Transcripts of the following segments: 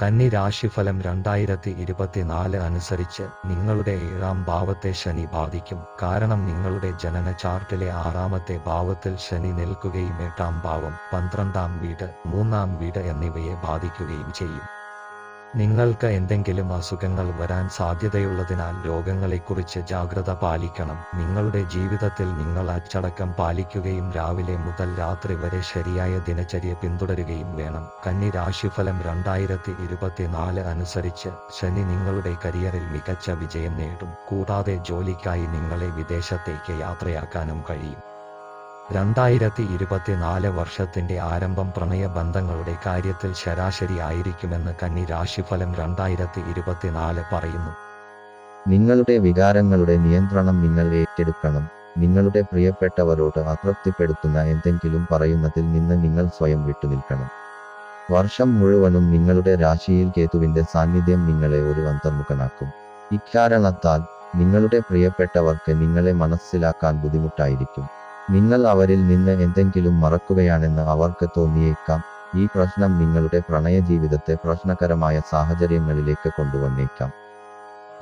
കന്നി രാശിഫലം രണ്ടായിരത്തി ഇരുപത്തിനാല് അനുസരിച്ച് നിങ്ങളുടെ ഏഴാം ഭാവത്തെ ശനി ബാധിക്കും. കാരണം നിങ്ങളുടെ ജനന ചാർട്ടിലെ ആറാമത്തെ ഭാവത്തിൽ ശനി നിൽക്കുകയും എട്ടാം ഭാവം പന്ത്രണ്ടാം വീട് മൂന്നാം വീട് എന്നിവയെ ബാധിക്കുകയും ചെയ്യും. നിങ്ങൾക്ക് എന്തെങ്കിലും അസുഖങ്ങൾ വരാൻ സാധ്യതയുള്ളതിനാൽ രോഗങ്ങളെക്കുറിച്ച് ജാഗ്രത പാലിക്കണം. നിങ്ങളുടെ ജീവിതത്തിൽ നിങ്ങൾ അച്ചടക്കം പാലിക്കുകയും രാവിലെ മുതൽ രാത്രി വരെ ശരിയായ ദിനചര്യ പിന്തുടരുകയും വേണം. കന്നി രാശിഫലം രണ്ടായിരത്തി ഇരുപത്തിനാല് അനുസരിച്ച് ശനി നിങ്ങളുടെ കരിയറിൽ മികച്ച വിജയം നേടും. കൂടാതെ ജോലിക്കായി നിങ്ങളെ വിദേശത്തേക്ക് യാത്രയാക്കാനും കഴിയും. രണ്ടായിരത്തി ഇരുപത്തിനാല് വർഷത്തിന്റെ ആരംഭം പ്രണയബന്ധങ്ങളുടെ കാര്യത്തിൽ ശരാശരി ആയിരിക്കുമെന്ന് കന്നി രാശിഫലം രണ്ടായിരത്തി ഇരുപത്തിനാല് പറയുന്നു. നിങ്ങളുടെ വികാരങ്ങളുടെ നിയന്ത്രണം നിങ്ങൾ ഏറ്റെടുക്കണം. നിങ്ങളുടെ പ്രിയപ്പെട്ടവരോട് അതൃപ്തിപ്പെടുത്തുന്ന എന്തെങ്കിലും പറയുന്നതിൽ നിന്ന് നിങ്ങൾ സ്വയം വിട്ടുനിൽക്കണം. വർഷം മുഴുവനും നിങ്ങളുടെ രാശിയിൽ കേതുവിന്റെ സാന്നിധ്യം നിങ്ങളെ ഒരു അന്തർമുഖനാക്കും. ഇക്കാരണത്താൽ നിങ്ങളുടെ പ്രിയപ്പെട്ടവർക്ക് നിങ്ങളെ മനസ്സിലാക്കാൻ ബുദ്ധിമുട്ടായിരിക്കും. നിങ്ങൾ അവരിൽ നിന്ന് എന്തെങ്കിലും മറക്കുകയാണെന്ന് അവർക്ക് തോന്നിയേക്കാം. ഈ പ്രശ്നം നിങ്ങളുടെ പ്രണയ ജീവിതത്തെ പ്രശ്നകരമായ സാഹചര്യങ്ങളിലേക്ക് കൊണ്ടുവന്നേക്കാം.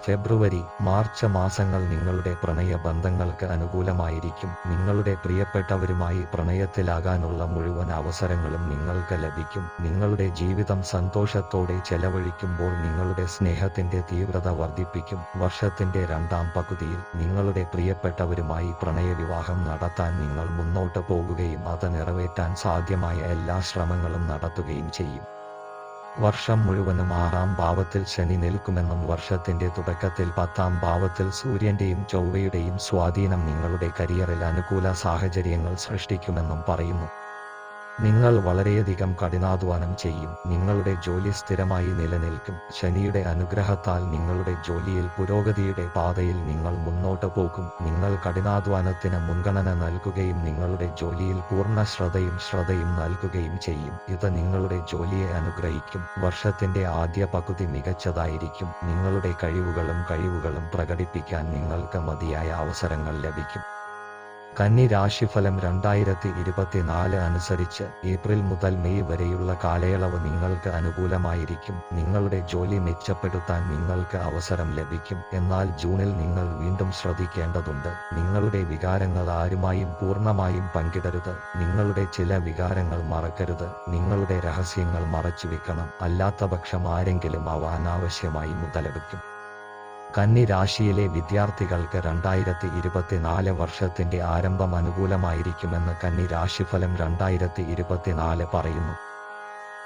ഫെബ്രുവരി മാർച്ച് മാസങ്ങൾ നിങ്ങളുടെ പ്രണയ ബന്ധങ്ങൾക്ക് അനുകൂലമായിരിക്കും. നിങ്ങളുടെ പ്രിയപ്പെട്ടവരുമായി പ്രണയത്തിലാകാനുള്ള മുഴുവൻ അവസരങ്ങളും നിങ്ങൾക്ക് ലഭിക്കും. നിങ്ങളുടെ ജീവിതം സന്തോഷത്തോടെ ചെലവഴിക്കുമ്പോൾ നിങ്ങളുടെ സ്നേഹത്തിന്റെ തീവ്രത വർദ്ധിപ്പിക്കും. വർഷത്തിന്റെ രണ്ടാം പകുതിയിൽ നിങ്ങളുടെ പ്രിയപ്പെട്ടവരുമായി പ്രണയവിവാഹം നടത്താൻ നിങ്ങൾ മുന്നോട്ട് പോകുകയും അത് നിറവേറ്റാൻ സാധ്യമായ എല്ലാ ശ്രമങ്ങളും നടത്തുകയും ചെയ്യും. വർഷം മുഴുവനും ആറാം ഭാവത്തിൽ ശനി നിൽക്കുമെന്നും വർഷത്തിന്റെ തുടക്കത്തിൽ പത്താം ഭാവത്തിൽ സൂര്യന്റെയും ചൊവ്വയുടെയും സ്വാധീനം നിങ്ങളുടെ കരിയറിൽ അനുകൂല സാഹചര്യങ്ങൾ സൃഷ്ടിക്കുമെന്നും പറയുന്നു. നിങ്ങൾ വളരെയധികം കഠിനാധ്വാനം ചെയ്യും. നിങ്ങളുടെ ജോലി സ്ഥിരമായി നിലനിൽക്കും. ശനിയുടെ അനുഗ്രഹത്താൽ നിങ്ങളുടെ ജോലിയിൽ പുരോഗതിയുടെ പാതയിൽ നിങ്ങൾ മുന്നോട്ട് പോകും. നിങ്ങൾ കഠിനാധ്വാനത്തിന് മുൻഗണന നൽകുകയും നിങ്ങളുടെ ജോലിയിൽ പൂർണ ശ്രദ്ധയും ശ്രദ്ധയും നൽകുകയും ചെയ്യും. ഇത് നിങ്ങളുടെ ജോലിയെ അനുഗ്രഹിക്കും. വർഷത്തിന്റെ ആദ്യ പകുതി മികച്ചതായിരിക്കും. നിങ്ങളുടെ കഴിവുകളും കഴിവുകളും പ്രകടിപ്പിക്കാൻ നിങ്ങൾക്ക് മതിയായ അവസരങ്ങൾ ലഭിക്കും. കന്നി രാശിഫലം രണ്ടായിരത്തി ഇരുപത്തിനാല് അനുസരിച്ച് ഏപ്രിൽ മുതൽ മെയ് വരെയുള്ള കാലയളവ് നിങ്ങൾക്ക് അനുകൂലമായിരിക്കും. നിങ്ങളുടെ ജോലി മെച്ചപ്പെടുത്താൻ നിങ്ങൾക്ക് അവസരം ലഭിക്കും. എന്നാൽ ജൂണിൽ നിങ്ങൾ വീണ്ടും ശ്രദ്ധിക്കേണ്ടതുണ്ട്. നിങ്ങളുടെ വികാരങ്ങൾ ആരുമായും പൂർണമായും പങ്കിടരുത്. നിങ്ങളുടെ ചില വികാരങ്ങൾ മറക്കരുത്. നിങ്ങളുടെ രഹസ്യങ്ങൾ മറച്ചുവെക്കണം. അല്ലാത്തപക്ഷം ആരെങ്കിലും അവ അനാവശ്യമായി മുതലെടുക്കും. കന്നി രാശിയിലെ വിദ്യാർത്ഥികൾക്ക് രണ്ടായിരത്തി ഇരുപത്തിനാല് വർഷത്തിന്റെ ആരംഭം അനുകൂലമായിരിക്കുമെന്ന് കന്നി രാശിഫലം രണ്ടായിരത്തി ഇരുപത്തിനാല് പറയുന്നു.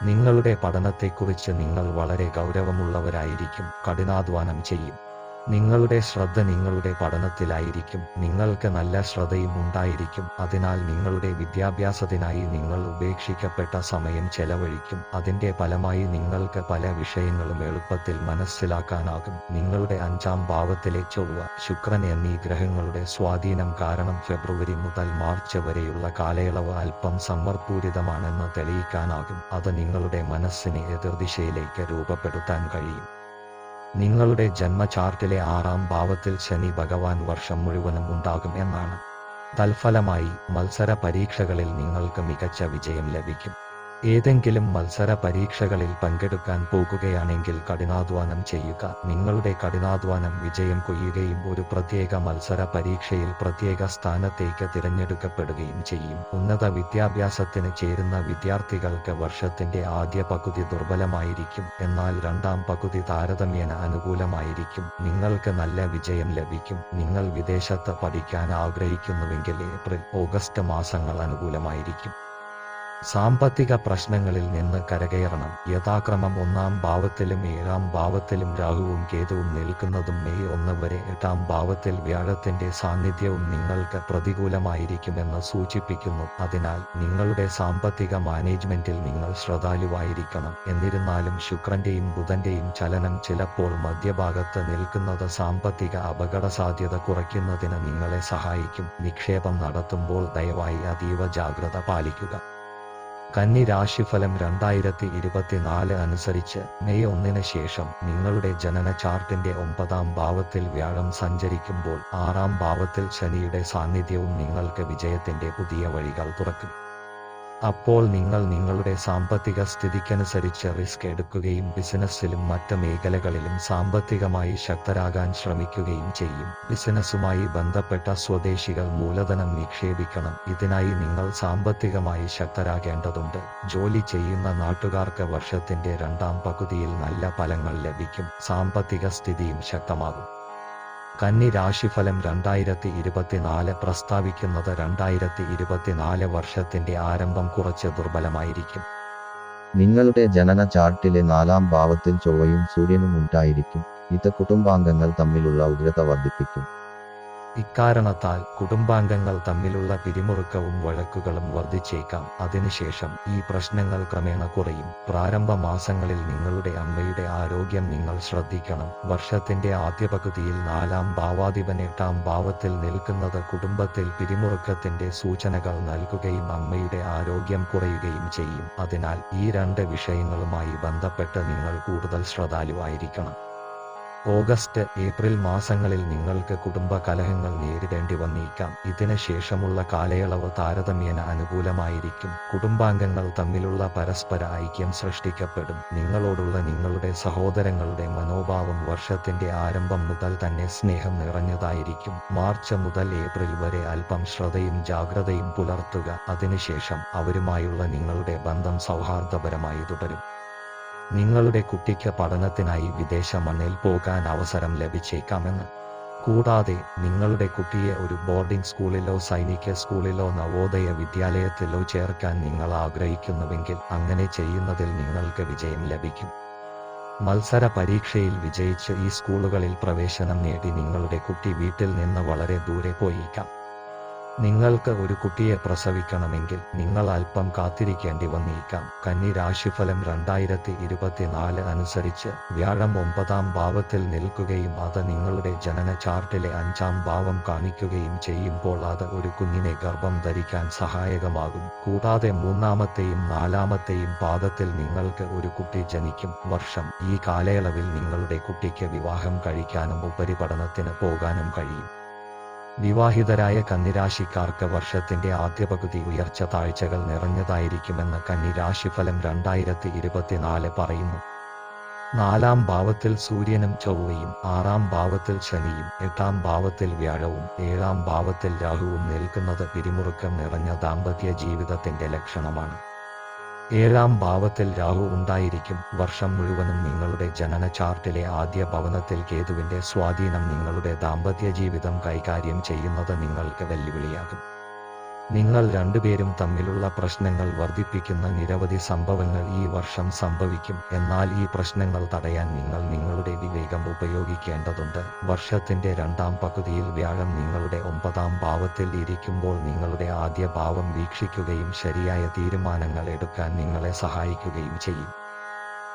നിങ്ങളുടെ പഠനത്തെക്കുറിച്ച് നിങ്ങൾ വളരെ ഗൗരവമുള്ളവരായിരിക്കും കഠിനാധ്വാനം ചെയ്യും. നിങ്ങളുടെ ശ്രദ്ധ നിങ്ങളുടെ പഠനത്തിലായിരിക്കും. നിങ്ങൾക്ക് നല്ല ശ്രദ്ധയും ഉണ്ടായിരിക്കും. അതിനാൽ നിങ്ങളുടെ വിദ്യാഭ്യാസത്തിനായി നിങ്ങൾ ഉപേക്ഷിക്കപ്പെട്ട സമയം ചെലവഴിക്കും. അതിന്റെ ഫലമായി നിങ്ങൾക്ക് പല വിഷയങ്ങളും എളുപ്പത്തിൽ മനസ്സിലാക്കാനാകും. നിങ്ങളുടെ അഞ്ചാം ഭാവത്തിലെ ചൊവ്വ ശുക്രൻ എന്നീ ഗ്രഹങ്ങളുടെ സ്വാധീനം കാരണം ഫെബ്രുവരി മുതൽ മാർച്ച് വരെയുള്ള കാലയളവ് അല്പം സമ്മർപ്പൂരിതമാണെന്ന് തെളിയിക്കാനാകും. അത് നിങ്ങളുടെ മനസ്സിനെ എതിർദിശയിലേക്ക് രൂപപ്പെടുത്താൻ കഴിയും. നിങ്ങളുടെ ജന്മചാർട്ടിലെ ആറാം ഭാവത്തിൽ ശനി ഭഗവാൻ വർഷം മുഴുവനും ഉണ്ടാകും എന്നാണ്. തൽഫലമായി മത്സര പരീക്ഷകളിൽ നിങ്ങൾക്ക് മികച്ച വിജയം ലഭിക്കും. ഏതെങ്കിലും മത്സര പരീക്ഷകളിൽ പങ്കെടുക്കാൻ പോകുകയാണെങ്കിൽ കഠിനാധ്വാനം ചെയ്യുക. നിങ്ങളുടെ കഠിനാധ്വാനം വിജയം കൊയ്യുകയും ഒരു പ്രത്യേക മത്സര പരീക്ഷയിൽ പ്രത്യേക സ്ഥാനത്തേക്ക് തിരഞ്ഞെടുക്കപ്പെടുകയും ചെയ്യും. ഉന്നത വിദ്യാഭ്യാസത്തിന് ചേരുന്ന വിദ്യാർത്ഥികൾക്ക് വർഷത്തിന്റെ ആദ്യ പകുതി ദുർബലമായിരിക്കും. എന്നാൽ രണ്ടാം പകുതി താരതമ്യേന അനുകൂലമായിരിക്കും. നിങ്ങൾക്ക് നല്ല വിജയം ലഭിക്കും. നിങ്ങൾ വിദേശത്ത് പഠിക്കാൻ ആഗ്രഹിക്കുന്നുവെങ്കിൽ ഏപ്രിൽ ഓഗസ്റ്റ് മാസങ്ങൾ അനുകൂലമായിരിക്കും. സാമ്പത്തിക പ്രശ്നങ്ങളിൽ നിന്ന് കരകയറണം. യഥാക്രമം ഒന്നാം ഭാവത്തിലും ഏഴാം ഭാവത്തിലും രാഹുവും കേതുവും നിൽക്കുന്നതും മെയ് ഒന്ന് വരെ എട്ടാം ഭാവത്തിൽ വ്യാഴത്തിന്റെ സാന്നിധ്യവും നിങ്ങൾക്ക് പ്രതികൂലമായിരിക്കുമെന്ന് സൂചിപ്പിക്കുന്നു. അതിനാൽ നിങ്ങളുടെ സാമ്പത്തിക മാനേജ്മെന്റിൽ നിങ്ങൾ ശ്രദ്ധാലുവായിരിക്കണം. എന്നിരുന്നാലും ശുക്രന്റെയും ബുധന്റെയും ചലനം ചിലപ്പോൾ മധ്യഭാഗത്ത് നിൽക്കുന്നത് സാമ്പത്തിക അപകട സാധ്യത കുറയ്ക്കുന്നതിന് നിങ്ങളെ സഹായിക്കും. നിക്ഷേപം നടത്തുമ്പോൾ ദയവായി അതീവ ജാഗ്രത പാലിക്കുക. കന്നി രാശിഫലം രണ്ടായിരത്തി ഇരുപത്തിനാല് അനുസരിച്ച് മെയ് ഒന്നിന് ശേഷം നിങ്ങളുടെ ജനന ചാർട്ടിന്റെ ഒമ്പതാം ഭാവത്തിൽ വ്യാഴം സഞ്ചരിക്കുമ്പോൾ ആറാം ഭാവത്തിൽ ശനിയുടെ സാന്നിധ്യവും നിങ്ങൾക്ക് വിജയത്തിന്റെ പുതിയ വഴികൾ തുറക്കും. അപ്പോൾ നിങ്ങൾ നിങ്ങളുടെ സാമ്പത്തിക സ്ഥിതിക്കനുസരിച്ച് റിസ്ക് എടുക്കുകയും ബിസിനസ്സിലും മറ്റ് മേഖലകളിലും സാമ്പത്തികമായി ശക്തരാകാൻ ശ്രമിക്കുകയും ചെയ്യും. ബിസിനസ്സുമായി ബന്ധപ്പെട്ട സ്വദേശികൾ മൂലധനം നിക്ഷേപിക്കണം. ഇതിനായി നിങ്ങൾ സാമ്പത്തികമായി ശക്തരാകേണ്ടതുണ്ട്. ജോലി ചെയ്യുന്ന നാട്ടുകാർക്ക് വർഷത്തിന്റെ രണ്ടാം പകുതിയിൽ നല്ല ഫലങ്ങൾ ലഭിക്കും. സാമ്പത്തിക സ്ഥിതിയും ശക്തമാകും. കന്നി രാശിഫലം രണ്ടായിരത്തി ഇരുപത്തിനാല് പ്രസ്താവിക്കുന്നത് രണ്ടായിരത്തി ഇരുപത്തിനാല് വർഷത്തിന്റെ ആരംഭം കുറച്ച് ദുർബലമായിരിക്കും. നിങ്ങളുടെ ജനന ചാർട്ടിലെ നാലാം ഭാവത്തിൽ ചൊവ്വയും സൂര്യനും ഉണ്ടായിരിക്കും. ഇത് കുടുംബാംഗങ്ങൾ തമ്മിലുള്ള ഉഗ്രത വർദ്ധിപ്പിക്കും. ഇക്കാരണത്താൽ കുടുംബാംഗങ്ങൾ തമ്മിലുള്ള പിരിമുറുക്കവും വഴക്കുകളും വർദ്ധിച്ചേക്കാം. അതിനുശേഷം ഈ പ്രശ്നങ്ങൾ ക്രമേണ കുറയും. പ്രാരംഭ മാസങ്ങളിൽ നിങ്ങളുടെ അമ്മയുടെ ആരോഗ്യം നിങ്ങൾ ശ്രദ്ധിക്കണം. വർഷത്തിന്റെ ആദ്യ പകുതിയിൽ നാലാം ഭാവാധിപൻ എട്ടാം ഭാവത്തിൽ നിൽക്കുന്നത് കുടുംബത്തിൽ പിരിമുറുക്കത്തിന്റെ സൂചനകൾ നൽകുകയും അമ്മയുടെ ആരോഗ്യം കുറയുകയും ചെയ്യും. അതിനാൽ ഈ രണ്ട് വിഷയങ്ങളുമായി ബന്ധപ്പെട്ട് നിങ്ങൾ കൂടുതൽ ശ്രദ്ധാലുവായിരിക്കണം. ഓഗസ്റ്റ് ഏപ്രിൽ മാസങ്ങളിൽ നിങ്ങൾക്ക് കുടുംബ കലഹങ്ങൾ നേരിടേണ്ടി വന്നേക്കാം. ഇതിന് ശേഷമുള്ള കാലയളവ് താരതമ്യേന അനുകൂലമായിരിക്കും. കുടുംബാംഗങ്ങൾ തമ്മിലുള്ള പരസ്പര ഐക്യം സൃഷ്ടിക്കപ്പെടും. നിങ്ങളോടുള്ള നിങ്ങളുടെ സഹോദരങ്ങളുടെ മനോഭാവം വർഷത്തിന്റെ ആരംഭം മുതൽ തന്നെ സ്നേഹം നിറഞ്ഞതായിരിക്കും. മാർച്ച് മുതൽ ഏപ്രിൽ വരെ അല്പം ശ്രദ്ധയും ജാഗ്രതയും പുലർത്തുക. അതിനുശേഷം അവരുമായുള്ള നിങ്ങളുടെ ബന്ധം സൗഹാർദ്ദപരമായി തുടരും. നിങ്ങളുടെ കുട്ടിക്ക് പഠനത്തിനായി വിദേശ മണ്ണിൽ പോകാൻ അവസരം ലഭിച്ചേക്കാമെന്ന്. കൂടാതെ നിങ്ങളുടെ കുട്ടിയെ ഒരു ബോർഡിംഗ് സ്കൂളിലോ സൈനിക സ്കൂളിലോ നവോദയ വിദ്യാലയത്തിലോ ചേർക്കാൻ നിങ്ങൾ ആഗ്രഹിക്കുന്നുവെങ്കിൽ അങ്ങനെ ചെയ്യുന്നതിൽ നിങ്ങൾക്ക് വിജയം ലഭിക്കും. മത്സര പരീക്ഷയിൽ വിജയിച്ച് ഈ സ്കൂളുകളിൽ പ്രവേശനം നേടി നിങ്ങളുടെ കുട്ടി വീട്ടിൽ നിന്ന് വളരെ ദൂരെ പോയേക്കാം. നിങ്ങൾക്ക് ഒരു കുട്ടിയെ പ്രസവിക്കണമെങ്കിൽ നിങ്ങൾ അല്പം കാത്തിരിക്കേണ്ടി വന്നേക്കാം കന്നി രാശിഫലം രണ്ടായിരത്തി ഇരുപത്തിനാല് അനുസരിച്ച് വ്യാഴം ഒമ്പതാം ഭാവത്തിൽ നിൽക്കുകയും അത് നിങ്ങളുടെ ജനന ചാർട്ടിലെ അഞ്ചാം ഭാവം കാണിക്കുകയും ചെയ്യുമ്പോൾ അത് ഒരു കുഞ്ഞിനെ ഗർഭം ധരിക്കാൻ സഹായകമാകും. കൂടാതെ മൂന്നാമത്തെയും നാലാമത്തെയും പാദത്തിൽ നിങ്ങൾക്ക് ഒരു കുട്ടി ജനിക്കും. വർഷം ഈ കാലയളവിൽ നിങ്ങളുടെ കുട്ടിക്ക് വിവാഹം കഴിക്കാനും ഉപരിപഠനത്തിന് പോകാനും കഴിയും. വിവാഹിതരായ കന്നിരാശിക്കാർക്ക് വർഷത്തിന്റെ ആദ്യ പകുതി ഉയർച്ച താഴ്ചകൾ നിറഞ്ഞതായിരിക്കുമെന്ന് കന്നിരാശിഫലം രണ്ടായിരത്തി ഇരുപത്തിനാല് പറയുന്നു. നാലാം ഭാവത്തിൽ സൂര്യനും ചൊവ്വയും ആറാം ഭാവത്തിൽ ശനിയും എട്ടാം ഭാവത്തിൽ വ്യാഴവും ഏഴാം ഭാവത്തിൽ രാഹുവും നിൽക്കുന്നത് പിരിമുറുക്കം നിറഞ്ഞ ദാമ്പത്യ ജീവിതത്തിന്റെ ലക്ഷണമാണ്. ഏഴാം ഭാവത്തിൽ രാഹു ഉണ്ടായിരിക്കും. വർഷം മുഴുവനും നിങ്ങളുടെ ജനന ചാർട്ടിലെ ആദ്യ ഭവനത്തിൽ കേതുവിന്റെ സ്വാധീനം നിങ്ങളുടെ ദാമ്പത്യ ജീവിതം കൈകാര്യം ചെയ്യുന്നത് നിങ്ങൾക്ക് വെല്ലുവിളിയാകും. നിങ്ങൾ രണ്ടുപേരും തമ്മിലുള്ള പ്രശ്നങ്ങൾ വർദ്ധിപ്പിക്കുന്ന നിരവധി സംഭവങ്ങൾ ഈ വർഷം സംഭവിക്കും. എന്നാൽ ഈ പ്രശ്നങ്ങൾ തടയാൻ നിങ്ങൾ നിങ്ങളുടെ വിവേകം ഉപയോഗിക്കേണ്ടതുണ്ട്. വർഷത്തിന്റെ രണ്ടാം പകുതിയിൽ വ്യാഴം നിങ്ങളുടെ ഒമ്പതാം ഭാവത്തിൽ ഇരിക്കുമ്പോൾ നിങ്ങളുടെ ആദ്യ ഭാവം വീക്ഷിക്കുകയും ശരിയായ തീരുമാനങ്ങൾ എടുക്കാൻ നിങ്ങളെ സഹായിക്കുകയും ചെയ്യും.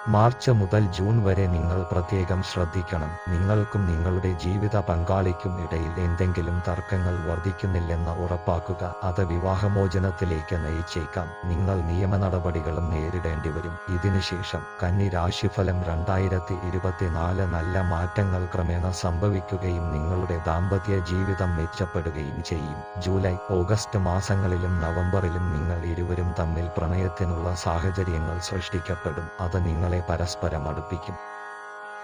മാർച്ച് മുതൽ ജൂൺ വരെ നിങ്ങൾ പ്രത്യേകം ശ്രദ്ധിക്കണം. നിങ്ങൾക്കും നിങ്ങളുടെ ജീവിത പങ്കാളിക്കും ഇടയിൽ എന്തെങ്കിലും തർക്കങ്ങൾ വർദ്ധിക്കുന്നില്ലെന്ന് ഉറപ്പാക്കുക. അത് വിവാഹമോചനത്തിലേക്ക് നയിച്ചേക്കാം. നിങ്ങൾ നിയമ നടപടികളും നേരിടേണ്ടി വരും. ഇതിനുശേഷം കന്നി രാശിഫലം രണ്ടായിരത്തി ഇരുപത്തിനാല് നല്ല മാറ്റങ്ങൾ ക്രമേണ സംഭവിക്കുകയും നിങ്ങളുടെ ദാമ്പത്യ ജീവിതം മെച്ചപ്പെടുകയും ചെയ്യും. ജൂലൈ ഓഗസ്റ്റ് മാസങ്ങളിലും നവംബറിലും നിങ്ങൾ ഇരുവരും തമ്മിൽ പ്രണയത്തിനുള്ള സാഹചര്യങ്ങൾ സൃഷ്ടിക്കപ്പെടും. അത് നിങ്ങളെ പരസ്പരം അടുപ്പിക്കും.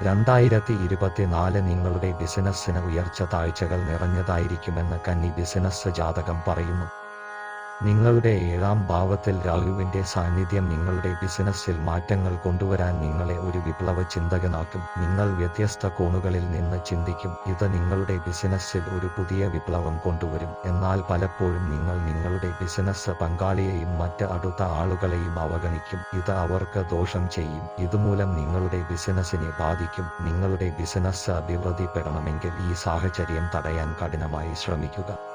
രണ്ടായിരത്തി ഇരുപത്തിനാല് നിങ്ങളുടെ ബിസിനസ്സിന് ഉയർച്ച താഴ്ചകൾ നിറഞ്ഞതായിരിക്കുമെന്ന് കന്നി ബിസിനസ് ജാതകം പറയുന്നു. നിങ്ങളുടെ ഏഴാം ഭാവത്തിൽ രാഹുവിന്റെ സാന്നിധ്യം നിങ്ങളുടെ ബിസിനസ്സിൽ മാറ്റങ്ങൾ കൊണ്ടുവരാൻ നിങ്ങളെ ഒരു വിപ്ലവ ചിന്തകനാക്കും. നിങ്ങൾ വ്യത്യസ്ത കോണുകളിൽ നിന്ന് ചിന്തിക്കും. ഇത് നിങ്ങളുടെ ബിസിനസ്സിൽ ഒരു പുതിയ വിപ്ലവം കൊണ്ടുവരും. എന്നാൽ പലപ്പോഴും നിങ്ങൾ നിങ്ങളുടെ ബിസിനസ് പങ്കാളിയെയും മറ്റ് അടുത്ത ആളുകളെയും അവഗണിക്കും. ഇത് അവർക്ക് ദോഷം ചെയ്യും. ഇതുമൂലം നിങ്ങളുടെ ബിസിനസ്സിനെ ബാധിക്കും. നിങ്ങളുടെ ബിസിനസ് അഭിവൃദ്ധിപ്പെടണമെങ്കിൽ ഈ സാഹചര്യം തടയാൻ കഠിനമായി ശ്രമിക്കുക.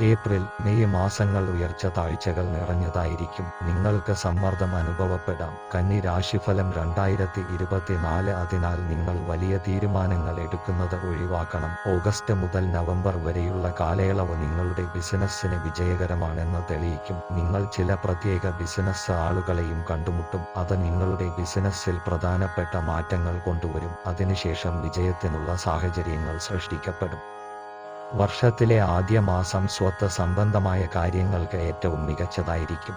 ഏപ്രിൽ മെയ് മാസങ്ങൾ ഉയർച്ച താഴ്ചകൾ നിറഞ്ഞതായിരിക്കും. നിങ്ങൾക്ക് സമ്മർദ്ദം അനുഭവപ്പെടാം. കന്നി രാശിഫലം രണ്ടായിരത്തി ഇരുപത്തിനാല് അതിനാൽ നിങ്ങൾ വലിയ തീരുമാനങ്ങൾ എടുക്കുന്നത് ഒഴിവാക്കണം. ഓഗസ്റ്റ് മുതൽ നവംബർ വരെയുള്ള കാലയളവ് നിങ്ങളുടെ ബിസിനസ്സിന് വിജയകരമാണെന്ന് തെളിയിക്കും. നിങ്ങൾ ചില പ്രത്യേക ബിസിനസ് ആളുകളെയും കണ്ടുമുട്ടും. അത് നിങ്ങളുടെ ബിസിനസ്സിൽ പ്രധാനപ്പെട്ട മാറ്റങ്ങൾ കൊണ്ടുവരും. അതിനുശേഷം വിജയത്തിനുള്ള സാഹചര്യങ്ങൾ സൃഷ്ടിക്കപ്പെടും. വർഷത്തിലെ ആദ്യ മാസം സ്വത്ത് സംബന്ധമായ കാര്യങ്ങൾക്ക് ഏറ്റവും മികച്ചതായിരിക്കും.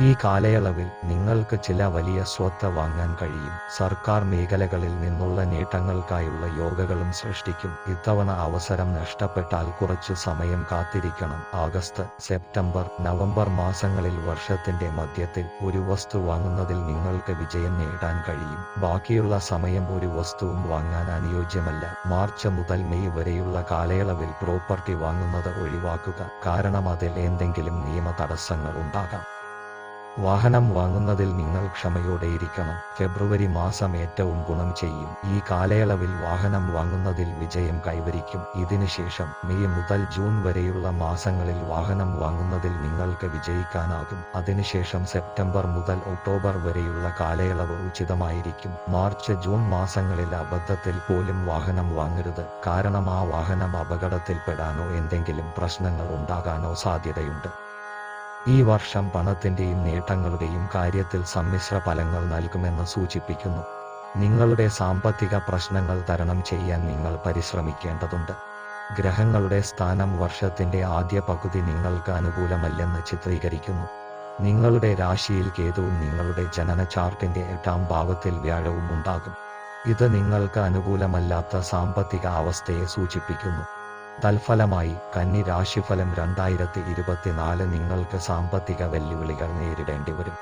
ഈ കാലയളവിൽ നിങ്ങൾക്ക് ചില വലിയ സ്വത്ത് വാങ്ങാൻ കഴിയും. സർക്കാർ മേഖലകളിൽ നിന്നുള്ള നേട്ടങ്ങൾക്കായുള്ള യോഗകളും സൃഷ്ടിക്കും. ഇത്തവണ അവസരം നഷ്ടപ്പെട്ടാൽ കുറച്ചു സമയം കാത്തിരിക്കണം. ആഗസ്റ്റ് സെപ്റ്റംബർ നവംബർ മാസങ്ങളിൽ വർഷത്തിന്റെ മധ്യത്തിൽ ഒരു വസ്തു വാങ്ങുന്നതിൽ നിങ്ങൾക്ക് വിജയം നേടാൻ കഴിയും. ബാക്കിയുള്ള സമയം ഒരു വസ്തുവും വാങ്ങാൻ അനുയോജ്യമല്ല. മാർച്ച് മുതൽ മെയ് വരെയുള്ള കാലയളവിൽ പ്രോപ്പർട്ടി വാങ്ങുന്നത് ഒഴിവാക്കുക. കാരണം അതിൽ എന്തെങ്കിലും നിയമ തടസ്സങ്ങൾ ഉണ്ടാകാം. വാഹനം വാങ്ങുന്നതിൽ നിങ്ങൾ ക്ഷമയോടെയിരിക്കണം. ഫെബ്രുവരി മാസം ഏറ്റവും ഗുണം ചെയ്യും. ഈ കാലയളവിൽ വാഹനം വാങ്ങുന്നതിൽ വിജയം കൈവരിക്കും. ഇതിനുശേഷം മെയ് മുതൽ ജൂൺ വരെയുള്ള മാസങ്ങളിൽ വാഹനം വാങ്ങുന്നതിൽ നിങ്ങൾക്ക് വിജയിക്കാനാകും. അതിനുശേഷം സെപ്റ്റംബർ മുതൽ ഒക്ടോബർ വരെയുള്ള കാലയളവ് ഉചിതമായിരിക്കും. മാർച്ച് ജൂൺ മാസങ്ങളിൽ അബദ്ധത്തിൽ പോലും വാഹനം വാങ്ങരുത്. കാരണം ആ വാഹനം അപകടത്തിൽപ്പെടാനോ എന്തെങ്കിലും പ്രശ്നങ്ങൾ ഉണ്ടാകാനോ സാധ്യതയുണ്ട്. ഈ വർഷം പണത്തിന്റെയും നേട്ടങ്ങളുടെയും കാര്യത്തിൽ സമ്മിശ്ര ഫലങ്ങൾ നൽകുമെന്ന് സൂചിപ്പിക്കുന്നു. നിങ്ങളുടെ സാമ്പത്തിക പ്രശ്നങ്ങൾ തരണം ചെയ്യാൻ നിങ്ങൾ പരിശ്രമിക്കേണ്ടതുണ്ട്. ഗ്രഹങ്ങളുടെ സ്ഥാനം വർഷത്തിന്റെ ആദ്യ പകുതി നിങ്ങൾക്ക് അനുകൂലമല്ലെന്ന് ചിത്രീകരിക്കുന്നു. നിങ്ങളുടെ രാശിയിൽ കേതുവും നിങ്ങളുടെ ജനന ചാർട്ടിന്റെ എട്ടാം ഭാഗത്തിൽ വ്യാഴവും ഉണ്ടാകും. ഇത് നിങ്ങൾക്ക് അനുകൂലമല്ലാത്ത സാമ്പത്തിക അവസ്ഥയെ സൂചിപ്പിക്കുന്നു. തൽഫലമായി കന്നി രാശിഫലം രണ്ടായിരത്തി ഇരുപത്തിനാല് നിങ്ങൾക്ക് സാമ്പത്തിക വെല്ലുവിളികൾ നേരിടേണ്ടി വരും.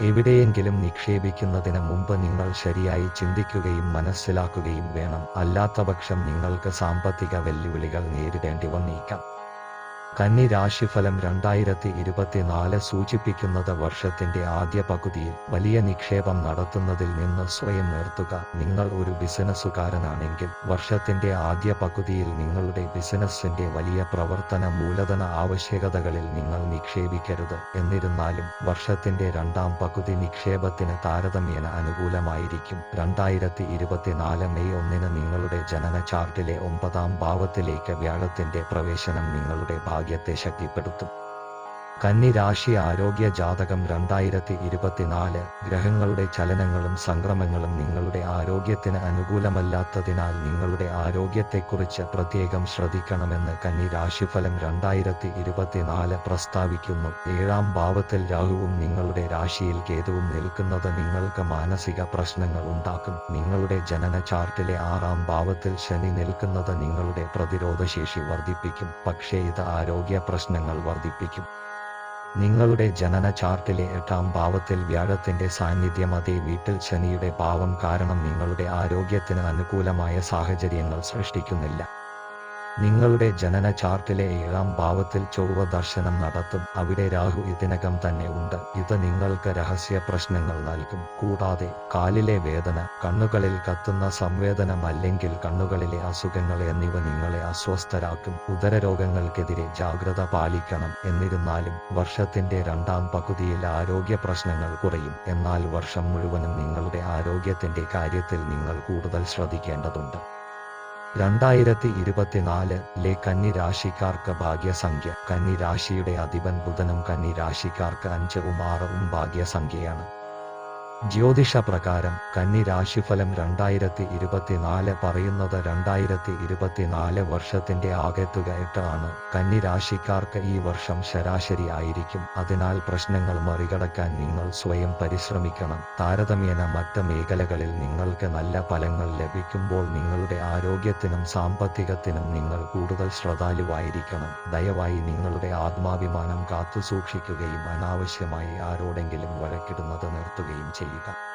എവിടെയെങ്കിലും നിക്ഷേപിക്കുന്നതിന് മുമ്പ് നിങ്ങൾ ശരിയായി ചിന്തിക്കുകയും മനസ്സിലാക്കുകയും വേണം. അല്ലാത്തപക്ഷം നിങ്ങൾക്ക് സാമ്പത്തിക വെല്ലുവിളികൾ നേരിടേണ്ടി വന്നേക്കാം. കന്നി രാശിഫലം രണ്ടായിരത്തി ഇരുപത്തിനാല് സൂചിപ്പിക്കുന്നത് വർഷത്തിന്റെ ആദ്യ പകുതിയിൽ വലിയ നിക്ഷേപം നടത്തുന്നതിൽ നിന്ന് സ്വയം നിർത്തുക. നിങ്ങൾ ഒരു ബിസിനസ്സുകാരനാണെങ്കിൽ വർഷത്തിന്റെ ആദ്യ പകുതിയിൽ നിങ്ങളുടെ ബിസിനസ്സിന്റെ വലിയ പ്രവർത്തന മൂലധന ആവശ്യകതകളിൽ നിങ്ങൾ നിക്ഷേപിക്കരുത്. എന്നിരുന്നാലും വർഷത്തിന്റെ രണ്ടാം പകുതി നിക്ഷേപത്തിന് താരതമ്യേന അനുകൂലമായിരിക്കും. രണ്ടായിരത്തി ഇരുപത്തിനാല് മെയ് ഒന്നിന് നിങ്ങളുടെ ജനന ചാർട്ടിലെ ഒമ്പതാം ഭാവത്തിലേക്ക് വ്യാഴത്തിന്റെ പ്രവേശനം നിങ്ങളുടെ ഭാഗ്യത്തെ ശക്തിപ്പെടുത്തും കന്നി രാശി ആരോഗ്യ ജാതകം രണ്ടായിരത്തി ഇരുപത്തിനാല്. ഗ്രഹങ്ങളുടെ ചലനങ്ങളും സംക്രമങ്ങളും നിങ്ങളുടെ ആരോഗ്യത്തിന് അനുകൂലമല്ലാത്തതിനാൽ നിങ്ങളുടെ ആരോഗ്യത്തെക്കുറിച്ച് പ്രത്യേകം ശ്രദ്ധിക്കണമെന്ന് കന്നി രാശിഫലം രണ്ടായിരത്തി ഇരുപത്തിനാല് പ്രസ്താവിക്കുന്നു. ഏഴാം ഭാവത്തിൽ രാഹുവും നിങ്ങളുടെ രാശിയിൽ കേതുവും നിൽക്കുന്നത് നിങ്ങൾക്ക് മാനസിക പ്രശ്നങ്ങൾ ഉണ്ടാക്കും. നിങ്ങളുടെ ജനന ചാർട്ടിലെ ആറാം ഭാവത്തിൽ ശനി നിൽക്കുന്നത് നിങ്ങളുടെ പ്രതിരോധശേഷി വർദ്ധിപ്പിക്കും. പക്ഷേ ഇത് ആരോഗ്യ പ്രശ്നങ്ങൾ വർദ്ധിപ്പിക്കും. നിങ്ങളുടെ ജനന ചാർട്ടിലെ എട്ടാം ഭാവത്തിൽ വ്യാഴത്തിന്റെ സാന്നിധ്യം അതേ വീട്ടിൽ ശനിയുടെ ഭാവം കാരണം നിങ്ങളുടെ ആരോഗ്യത്തിന് അനുകൂലമായ സാഹചര്യങ്ങൾ സൃഷ്ടിക്കുന്നില്ല. നിങ്ങളുടെ ജനന ചാർട്ടിലെ ഏഴാം ഭാവത്തിൽ ചൊവ്വ ദർശനം നടത്തും. അവിടെ രാഹു ഇതിനകം തന്നെ ഉണ്ട്. ഇത് നിങ്ങൾക്ക് രഹസ്യ പ്രശ്നങ്ങൾ നൽകും. കൂടാതെ കാലിലെ വേദന കണ്ണുകളിൽ കത്തുന്ന സംവേദനം അല്ലെങ്കിൽ കണ്ണുകളിലെ അസുഖങ്ങൾ എന്നിവ നിങ്ങളെ അസ്വസ്ഥരാക്കും. ഉദരരോഗങ്ങൾക്കെതിരെ ജാഗ്രത പാലിക്കണം. എന്നിരുന്നാലും വർഷത്തിന്റെ രണ്ടാം പകുതിയിൽ ആരോഗ്യ പ്രശ്നങ്ങൾ കുറയും. എന്നാൽ വർഷം മുഴുവനും നിങ്ങളുടെ ആരോഗ്യത്തിന്റെ കാര്യത്തിൽ നിങ്ങൾ കൂടുതൽ ശ്രദ്ധിക്കേണ്ടതുണ്ട്. രണ്ടായിരത്തി ഇരുപത്തിനാല് ലെ കന്നി രാശിക്കാർക്ക് ഭാഗ്യസംഖ്യ. കന്നിരാശിയുടെ അധിപൻ ബുധനും കന്നിരാശിക്കാർക്ക് അഞ്ചവും ആറവും ഭാഗ്യസംഖ്യയാണ്. ജ്യോതിഷ പ്രകാരം കന്നി രാശിഫലം രണ്ടായിരത്തി ഇരുപത്തിനാല് പറയുന്നത് രണ്ടായിരത്തി ഇരുപത്തിനാല് വർഷത്തിന്റെ ആകെത്തുക തുക എട്ടാണ് കന്നി രാശിക്കാർക്ക് ഈ വർഷം ശരാശരി ആയിരിക്കും. അതിനാൽ പ്രശ്നങ്ങൾ മറികടക്കാൻ നിങ്ങൾ സ്വയം പരിശ്രമിക്കണം. താരതമ്യേന മറ്റ് മേഖലകളിൽ നിങ്ങൾക്ക് നല്ല ഫലങ്ങൾ ലഭിക്കുമ്പോൾ നിങ്ങളുടെ ആരോഗ്യത്തിനും സാമ്പത്തികത്തിനും നിങ്ങൾ കൂടുതൽ ശ്രദ്ധാലുവായിരിക്കണം. ദയവായി നിങ്ങളുടെ ആത്മാഭിമാനം കാത്തുസൂക്ഷിക്കുകയും അനാവശ്യമായി ആരോടെങ്കിലും വഴക്കിടുന്നത് നിർത്തുകയും ചെയ്യുക